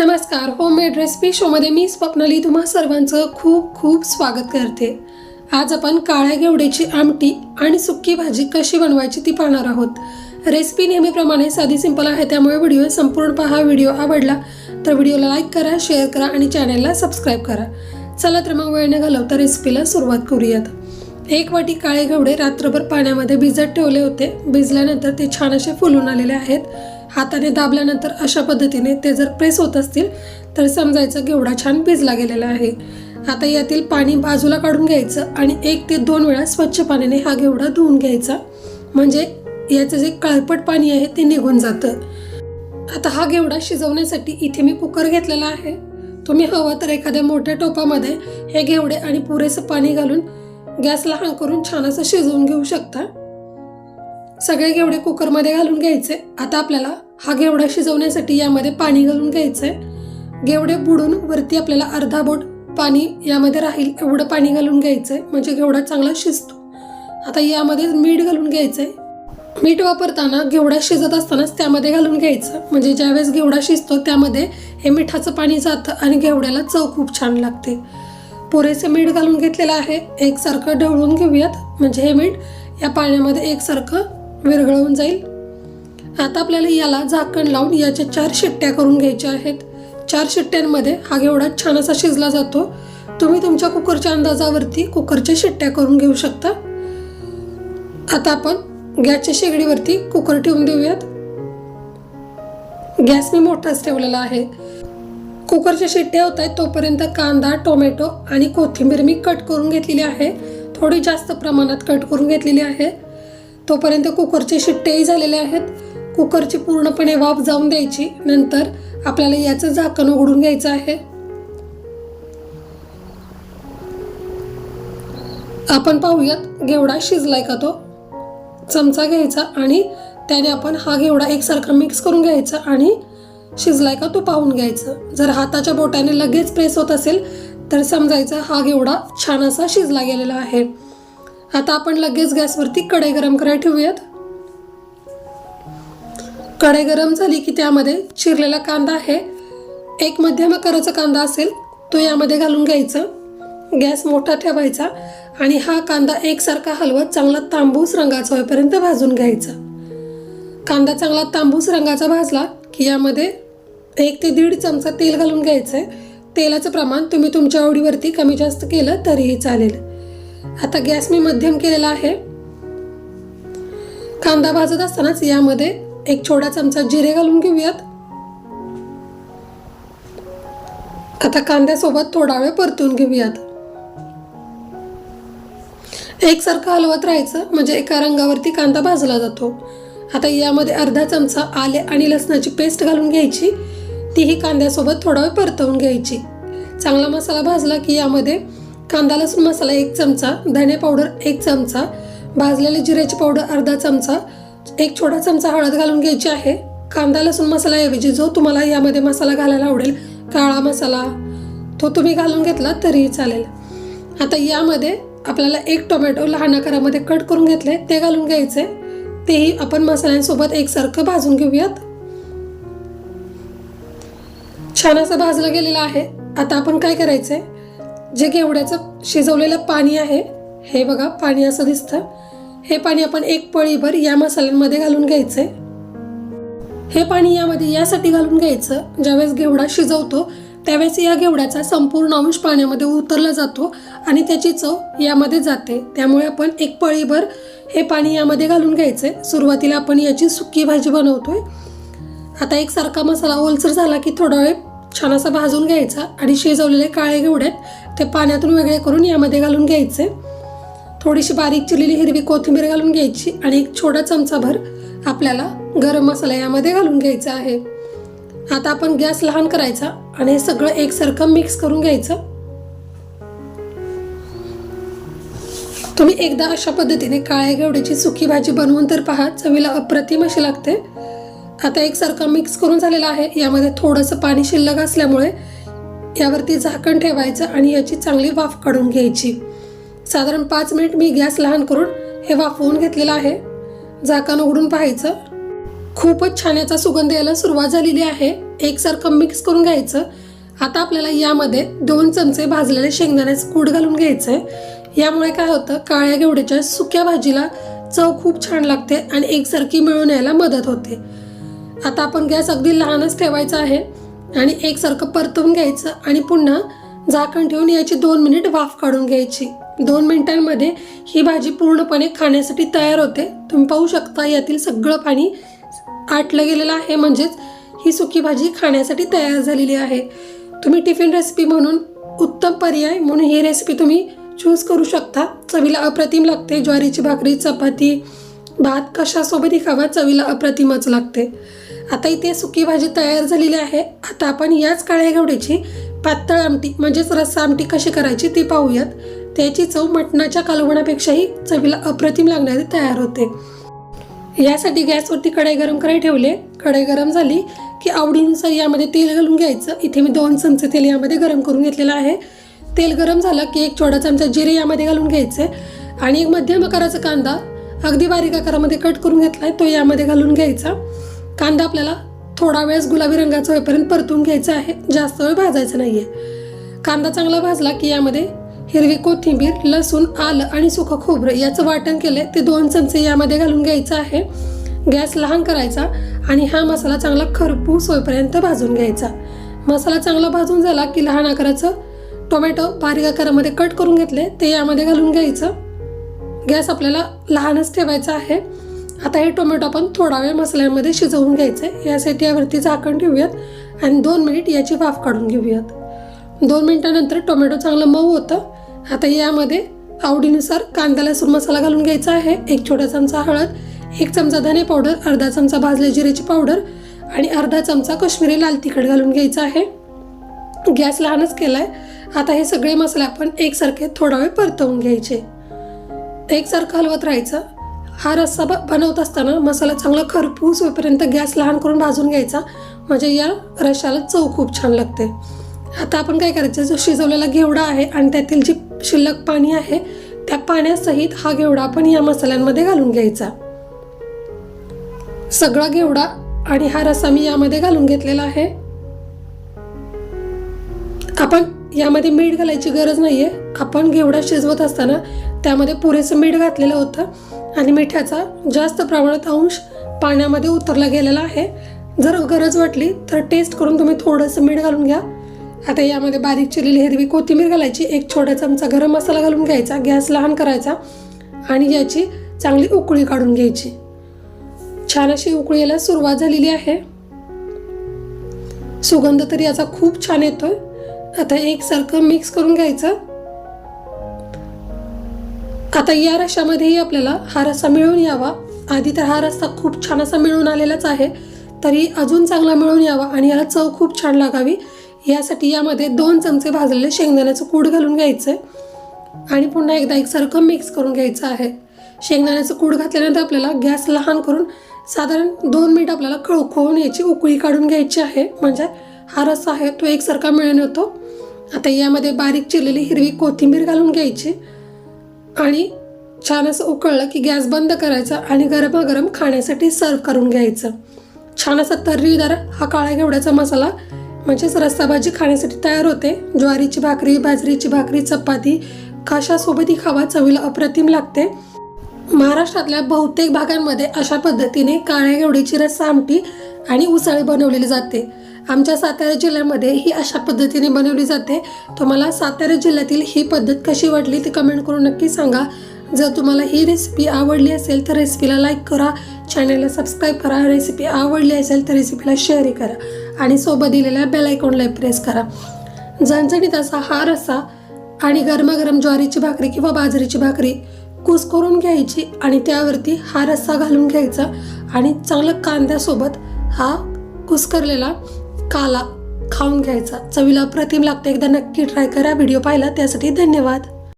नमस्कार homemade recipe शोमध्ये मी स्वप्नाली तुम्हा सर्वांचं खूप खूप स्वागत करते. आज आपण काळ्या घेवड्याची आमटी आणि सुक्की भाजी कशी बनवायची ती पाहणार आहोत. रेसिपी नेहमीप्रमाणे साधी सिंपल आहे त्यामुळे व्हिडिओ संपूर्ण पहा व्हिडिओ आवडला तर व्हिडिओला लाईक करा शेअर करा आणि चॅनलला सबस्क्राईब करा. चला तर मग वेळ न घालवता रेसिपीला सुरुवात करूयात. एक वाटी काळे घेवडे रात्रभर पाण्यामध्ये भिजत ठेवले होते. भिजल्यानंतर ते छान असे फुलून आलेले आहेत. हाताने दाबल्यानंतर अशा पद्धतीने ते जर प्रेस होत असतील तर समजायचं घेवडा छान भिजला गेलेला आहे. आता यातील पाणी बाजूला काढून घ्यायचं आणि एक ते दोन वेळा स्वच्छ पाण्याने हा घेवडा धुवून घ्यायचा. म्हणजे याचं जे काळपट पाणी आहे ते निघून जातं. आता हा घेवडा शिजवण्यासाठी इथे मी कुकर घेतलेला आहे. तुम्ही हवं तर एखाद्या मोठ्या टोपामध्ये हे घेवडे आणि पुरेसं पाणी घालून गॅसला लहान करून छान असं शिजवून घेऊ शकता. सगळे घेवडे कुकरमध्ये घालून घ्यायचे. आता आपल्याला हा घेवडा शिजवण्यासाठी यामध्ये पाणी घालून घ्यायचंय. घेवडे बुडून वरती आपल्याला अर्धा बोट पाणी यामध्ये राहील एवढं पाणी घालून घ्यायचं आहे म्हणजे घेवडा चांगला शिजतो. आता यामध्ये मीठ घालून घ्यायचं आहे मीठ वापरताना घेवडा शिजत असतानाच त्यामध्ये घालून घ्यायचं. म्हणजे ज्यावेळेस घेवडा शिजतो त्यामध्ये हे मिठाचं पाणी जातं आणि घेवड्याला चव खूप छान लागते. पुरेसे मीठ घालून घेतलेलं आहे. एकसारखं ढवळून घेऊयात. म्हणजे हे मीठ या पाण्यामध्ये एकसारखं विरघळून जाईल. आता आपल्याला याला झाकण लावून याच्या चार शिट्ट्या करून घ्यायच्या आहेत. चार शिट्ट्यांमध्ये हा घेवडा छान असा शिजला जातो. तुम्ही तुमच्या कुकरच्या अंदाजावरती कुकरच्या शिट्ट्या करून घेऊ शकता. आता आपण गॅसच्या शेगडीवरती कुकर ठेवून देऊयात. गॅस मी मोठाच ठेवलेला आहे. कुकरच्या शिट्ट्या होत आहेत तोपर्यंत कांदा टोमॅटो आणि कोथिंबीर मी कट करून घेतलेली आहे. थोडी जास्त प्रमाणात कट करून घेतलेली आहे. तोपर्यंत कुकरचे शिट्टेही झालेले आहेत. कुकरची पूर्णपणे वाफ जाऊन द्यायची. नंतर आपल्याला याचं झाकण उघडून घ्यायचं आहे. आपण पाहूयात घेवडा शिजलाय का तो? चमचा घ्यायचा आणि त्याने आपण हा घेवडा एकसारखा मिक्स करून घ्यायचा आणि शिजलाय का तो पाहून घ्यायचं. जर हाताच्या बोटाने लगेच प्रेस होत असेल तर समजायचं हा घेवडा छान असा शिजला गेलेला आहे. आता आपण लगेच गॅसवरती कढई गरम करायला ठेवूयात. कढई गरम झाली की त्यामध्ये चिरलेला कांदा आहे. एक मध्यम आकाराचा कांदा असेल तो यामध्ये घालून घ्यायचा. गॅस मोठा ठेवायचा आणि हा कांदा एकसारखा हलवत चांगला तांबूस रंगाचा होईपर्यंत भाजून घ्यायचा. कांदा चांगला तांबूस रंगाचा भाजला की यामध्ये एक ते दीड चमचा तेल घालून घ्यायचं आहे तेलाचं प्रमाण तुम्ही तुमच्या आवडीवरती कमी जास्त केलं तरीही चालेल. आता गॅस मी मध्यम केलेला आहे. कांदा भाजत असतानाच यामध्ये एक छोटा चमचा जिरे घालून घेऊयात. आता कांद्यासोबत थोडा वेळ परतून घेऊयात. एकसारखं हलवत राहायचं म्हणजे एका रंगावरती कांदा भाजला जातो. आता यामध्ये अर्धा चमचा आले आणि लसणाची पेस्ट घालून घ्यायची. तीही कांद्यासोबत थोडा वेळ परतवून घ्यायची. चांगला मसाला भाजला की यामध्ये कांदा लसूण मसाला एक चमचा धने पावडर एक चमचा भाजलेले जिऱ्याची पावडर अर्धा चमचा एक छोटा चमचा हळद घालून घ्यायची आहे. कांदा लसूण मसाल्याऐवजी जो तुम्हाला यामध्ये मसाला घालायला आवडेल काळा मसाला तो तुम्ही घालून घेतला तरीही चालेल. आता यामध्ये आपल्याला एक टोमॅटो लहान आकारामध्ये कट करून घेतले ते घालून घ्यायचे. तेही आपण मसाल्यांसोबत एकसारखं भाजून घेऊयात. छान असं भाजलं गेलेलं आहे. आता आपण काय करायचंय? जे घेवड्याचं शिजवलेलं पाणी आहे हे बघा पाणी असं दिसतं. हे पाणी आपण एक पळीभर या मसाल्यांमध्ये घालून घ्यायचंय. हे पाणी यामध्ये यासाठी घालून घ्यायचं ज्यावेळेस घेवडा शिजवतो त्यावेळेस या घेवड्याचा संपूर्ण अंश पाण्यामध्ये उतरला जातो आणि त्याची चव यामध्ये जाते. त्यामुळे आपण एक पळीभर हे पाणी यामध्ये घालून घ्यायचं आहे सुरुवातीला आपण याची सुकी भाजी बनवतोय. आता एक सारखा मसाला ओलसर झाला की थोडा वेळ छान असा भाजून घ्यायचा आणि शिजवलेले काळे घेवड्यात ते पाण्यातून वेगळे करून यामध्ये घालून घ्यायचे. थोडीशी बारीक चिरलेली हिरवी कोथिंबीर घालून घ्यायची आणि एक छोटा चमचाभर आपल्याला गरम मसाला यामध्ये घालून घ्यायचा आहे. आता आपण गॅस लहान करायचा आणि हे सगळं एकसारखं मिक्स करून घ्यायचं. तुम्ही एकदा अशा पद्धतीने काळ्या घेवड्याची सुकी भाजी बनवून तर पहा चवीला अप्रतिम अशी लागते. आता एकसारखं मिक्स करून झालेलं आहे. यामध्ये थोडंसं पाणी शिल्लक असल्यामुळे यावरती झाकण ठेवायचं आणि याची चांगली वाफ काढून घ्यायची. साधारण पाच मिनिट मी गॅस लहान करून हे वाफवून घेतलेलं आहे. झाकण उघडून पाहायचं. खूपच छान याचा सुगंध यायला सुरुवात झालेली आहे. एकसारखं मिक्स करून घ्यायचं. आता आपल्याला यामध्ये दोन चमचे भाजलेले शेंगदाण्याचं कूट घालून घ्यायचं. आहे यामुळे काय होतं काळ्या घेवड्याच्या सुक्या भाजीला चव खूप छान लागते आणि एकसारखी मिळून यायला मदत होते. आता आपण गॅस अगदी लहानच ठेवायचा आहे आणि एकसारखं परतवून घ्यायचं आणि पुन्हा झाकण ठेवून याची दोन मिनिट वाफ काढून घ्यायची. दोन मिनिटांमध्ये ही भाजी पूर्णपणे खाण्यासाठी तयार होते. तुम्ही पाहू शकता यातील सगळं पाणी आटलं गेलेलं आहे. म्हणजेच ही सुकी भाजी खाण्यासाठी तयार झालेली आहे. तुम्ही टिफिन रेसिपी म्हणून उत्तम पर्याय म्हणून ही रेसिपी तुम्ही चूज करू शकता. चवीला अप्रतिम लागते. ज्वारीची भाकरी चपाती भात कशासोबत ही खावा चवीला अप्रतिमच लागते. आता इथे सुकी भाजी तयार झालेली आहे. आता आपण याच काळ्या घेवड्याची पातळ आमटी म्हणजेच रस्सा आमटी कशी करायची ती पाहूयात. त्याची चव मटणाच्या कालवणापेक्षाही चवीला अप्रतिम लागणारी तयार होते. यासाठी गॅसवरती कढई गरम करायला ठेवले. कढई गरम झाली की आवडीनुसार यामध्ये तेल घालून घ्यायचं. इथे मी दोन चमचे तेल यामध्ये गरम करून घेतलेलं आहे. तेल गरम झालं की एक छोटा चमचा जिरे यामध्ये घालून घ्यायचे. आणि एक मध्यम आकाराचा कांदा अगदी बारीक आकारामध्ये कट करून घेतलाय तो यामध्ये घालून घ्यायचा. कांदा आपल्याला थोडा वेळेस गुलाबी रंगाचा होईपर्यंत परतून घ्यायचा आहे. जास्त वेळ भाजायचा नाहीये. कांदा चांगला भाजला की यामध्ये हिरवी कोथिंबीर लसूण आलं आणि सुकं खोबरं याचं वाटण केले ते दोन चमचे यामध्ये घालून घ्यायचं आहे. गॅस लहान करायचा आणि हा मसाला चांगला खरपूस होईपर्यंत भाजून घ्यायचा. मसाला चांगला भाजून झाला की लहान आकाराचं टोमॅटो बारीक आकारामध्ये कट करून घेतले ते यामध्ये घालून घ्यायचं. गॅस आपल्याला लहानच ठेवायचा आहे. आता हे टोमॅटो आपण थोडा वेळ मसाल्यामध्ये शिजवून घ्यायचे. यासाठी यावरती झाकण ठेवूयात आणि दोन मिनिट याची वाफ काढून घेऊयात. दोन मिनिटानंतर टोमॅटो चांगलं मऊ होतं. आता यामध्ये आवडीनुसार कांदा लसूण मसाला घालून घ्यायचा आहे. एक छोटा चमचा हळद एक चमचा धने पावडर अर्धा चमचा भाजले जिरेची पावडर आणि अर्धा चमचा कश्मीरी लाल तिखट घालून घ्यायचा आहे. गॅस लहानच केला आहे आता हे सगळे मसाले आपण एकसारखे थोडा वेळ परतवून घ्यायचे. एकसारखं हलवत राहायचं हा रस्सा ब बनवत असताना मसाला चांगला खरपूस होईपर्यंत गॅस लहान करून भाजून घ्यायचा. म्हणजे या रश्शाला चव खूप छान लागते. आता आपण काय करायचं जो शिजवलेला घेवडा आहे आणि त्यातील जी शिल्लक पाणी आहे त्या पाण्यासहित हा घेवडा आपण या मसाल्यांमध्ये घालून घ्यायचा. सगळा घेवडा आणि हा रस्सा मी यामध्ये घालून घेतलेला आहे. आपण यामध्ये मीठ घालायची गरज नाही आहे आपण घेवडा शिजवत असताना त्यामध्ये पुरेसं मीठ घातलेलं होतं आणि मिठाचा जास्त प्रमाणात अंश पाण्यामध्ये उतरला गेलेला आहे. जर गरज वाटली तर टेस्ट करून तुम्ही थोडंसं मीठ घालून घ्या. आता यामध्ये बारीक चिरलेली हिरवी कोथिंबीर घालायची. एक छोटा चमचा गरम मसाला घालून घ्यायचा. गॅस लहान करायचा आणि याची चांगली उकळी काढून घ्यायची. छान अशी उकळी यायला सुरुवात झालेली आहे. सुगंध तर याचा खूप छान येतोय. आता एकसारखं मिक्स करून घ्यायचं. आता या रशामध्येही आपल्याला हा रस्सा मिळून यावा. आधी तर हा रस्सा खूप छान असा मिळून आलेलाच आहे. तरी अजून चांगला मिळून यावा आणि याला चव खूप छान लागावी. यासाठी यामध्ये दोन चमचे भाजलेले शेंगदाण्याचं कूड घालून घ्यायचं आणि पुन्हा एकदा एकसारखं मिक्स करून घ्यायचं आहे. शेंगदाण्याचं कूड घातल्यानंतर आपल्याला गॅस लहान करून साधारण दोन मिनिट आपल्याला खळखळून याची उकळी काढून घ्यायची आहे. म्हणजे हा रस्सा आहे तो एकसारखा मिळून येतो. आता यामध्ये बारीक चिरलेली हिरवी कोथिंबीर घालून घ्यायची. आणि छान असं उकळलं की गॅस बंद करायचा आणि गरमागरम खाण्यासाठी सर्व करून घ्यायचं. छान असा तर्रीदार हा काळ्या घेवड्याचा मसाला. म्हणजेच रस्सा भाजी खाण्यासाठी तयार होते. ज्वारीची भाकरी बाजरीची भाकरी चपाती कशासोबतही खावा चवीला अप्रतिम लागते. महाराष्ट्रातल्या बहुतेक भागांमध्ये अशा पद्धतीने काळ्या घेवडीची रस्सा आमटी आणि उसळी बनवलेली जाते. आमच्या सातारा जिल्ह्यामध्ये ही अशा पद्धतीने बनवली जाते. तुम्हाला सातारा जिल्ह्यातील ही पद्धत कशी वाटली ती कमेंट करून नक्की सांगा. जर तुम्हाला ही रेसिपी आवडली असेल तर रेसिपीला लाईक करा. चॅनलला सबस्क्राईब करा. रेसिपी आवडली असेल तर रेसिपीला शेअरही करा. आणि सोबत दिलेल्या बेल आयकॉनला प्रेस करा. झणझणीत असा हा रस्सा आणि गरमागरम ज्वारीची भाकरी किंवा बाजरीची भाकरी कुस करून घ्यायची आणि त्यावरती हा रस्सा घालून घ्यायचा. आणि चांगलं कांद्यासोबत हा कुस्करलेला काला खाऊन घ्यायचा. चवीला अप्रतिम लागतं. एकदा नक्की ट्राय करा. व्हिडिओ पाहिला त्यासाठी धन्यवाद.